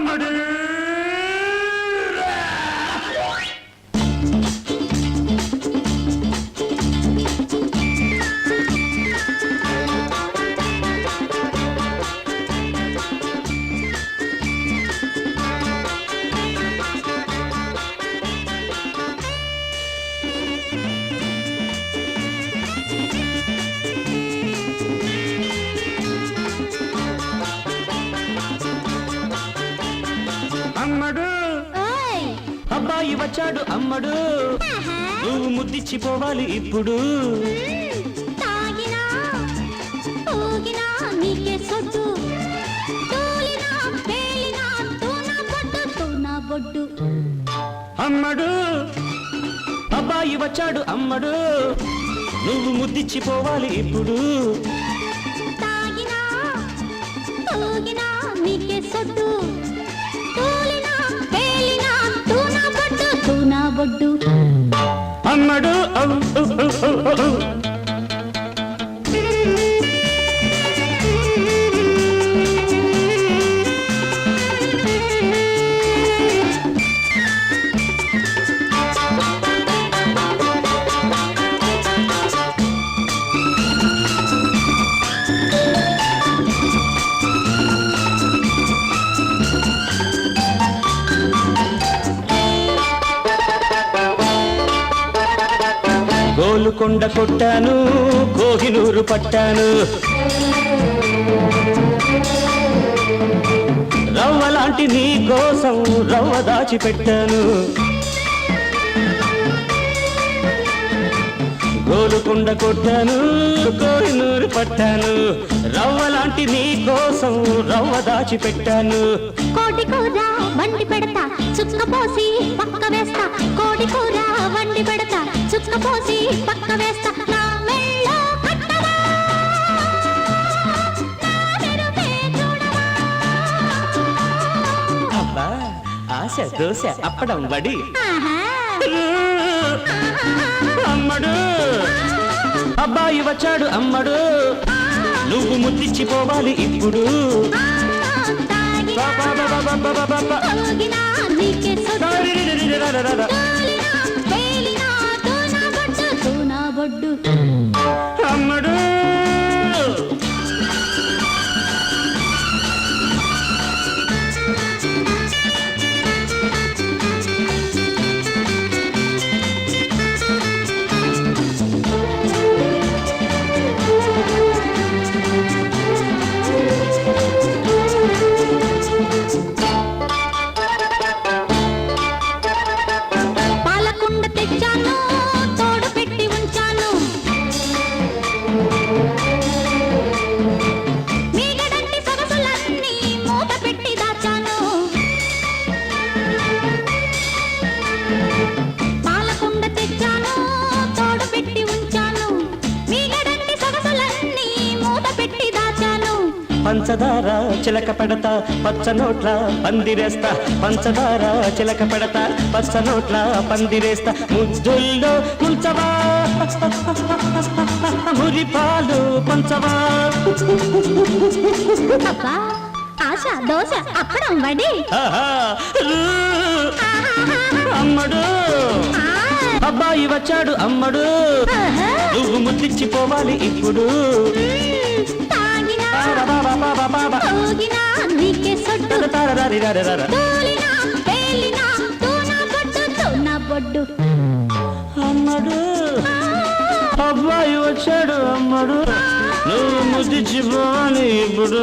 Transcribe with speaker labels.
Speaker 1: అమ్మడు అబ్బాయి వచ్చాడు అమ్మడు. నువ్వు ముద్దిచ్చిపోవాలి ఇప్పుడు. అమ్మడు. అబ్బాయి వచ్చాడు అమ్మడు. నువ్వు ముద్దిచ్చిపోవాలి ఇప్పుడు.
Speaker 2: తాగినా ఊగినా నీకే సొట్టు
Speaker 1: do. గోలుకొండ కొట్టాను కోహినూరు పట్టాను. రవ్వ లాంటి నీ కోసం రవ్వ దాచిపెట్టాను. గోలుకొండ కొట్టాను కోహినూరు పట్టాను. రవ్వ లాంటి నీ కోసం రవ్వ దాచిపెట్టాను.
Speaker 2: కోటి కూర వండి పెడతా చుక్క పోసి పక్క వేస్తా. కోడి కూర వండి పెడతా. పోసి పక్క వేస్తా. నా మెళ్ళో కట్టవా? నా మెరుపే చూడవా?
Speaker 1: అబ్బా ఆశ దోశ అప్పడం వడి. అమ్మడు. అబ్బాయి వచ్చాడు అమ్మడు. నువ్వు ముద్దిచ్చిపోవాలి ఇప్పుడు.
Speaker 2: ఆ, తాగినా,
Speaker 1: బాబాబాబాబాబాబా.
Speaker 2: తాగినా
Speaker 1: పంచదార చిలక పెడతా పచ్చ నోట్ల పందిరేస్తా. పంచదార చిలక పెడతా పచ్చ నోట్ల పందిరేస్తా. ముద్దుల్లో ముంచవా. మురిపాలు పంచవా
Speaker 2: అబ్బా ఆశ దోశ అప్పడం వడి.
Speaker 1: అమ్మడు. అబ్బాయి వచ్చాడు అమ్మడు. నువ్వు ముద్దిచ్చిపోవాలి ఇప్పుడు. అమ్మడు. అబ్బాయి వచ్చాడు అమ్మడు. నువ్వు ముద్దిచ్చిపోవాలి ఇప్పుడు.